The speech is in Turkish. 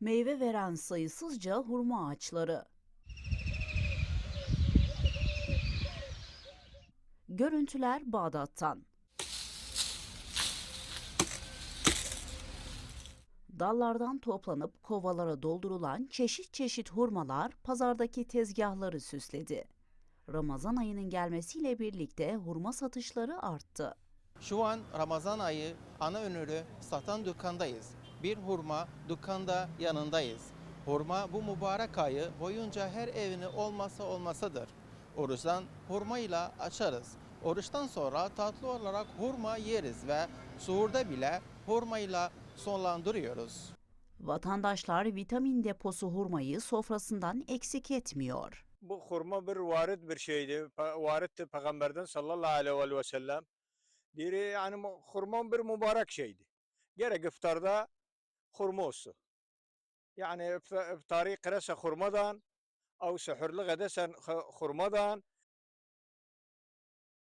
Meyve veren sayısızca hurma ağaçları. Görüntüler Bağdat'tan. Dallardan toplanıp kovalara doldurulan çeşit çeşit hurmalar pazardaki tezgahları süsledi. Ramazan ayının gelmesiyle birlikte hurma satışları arttı. Şu an Ramazan ayı ana ürünü satan dükkandayız. Bir hurma dükkanda yanındayız. Hurma bu mübarek ayı boyunca her evini olmazsa olmasıdır. Oruçtan hurmayla açarız. Oruçtan sonra tatlı olarak hurma yeriz ve suhurda bile hurmayla sonlandırıyoruz. Vatandaşlar vitamin deposu hurmayı sofrasından eksik etmiyor. Bu hurma bir varit bir şeydi. Varitti peygamberden sallallahu aleyhi ve sellem. Diri yani hurma bir mübarek şeydi. Gerek iftarda خرموس. يعني بطريق رسا خرمضان أو سحر لغة دسن خرمضان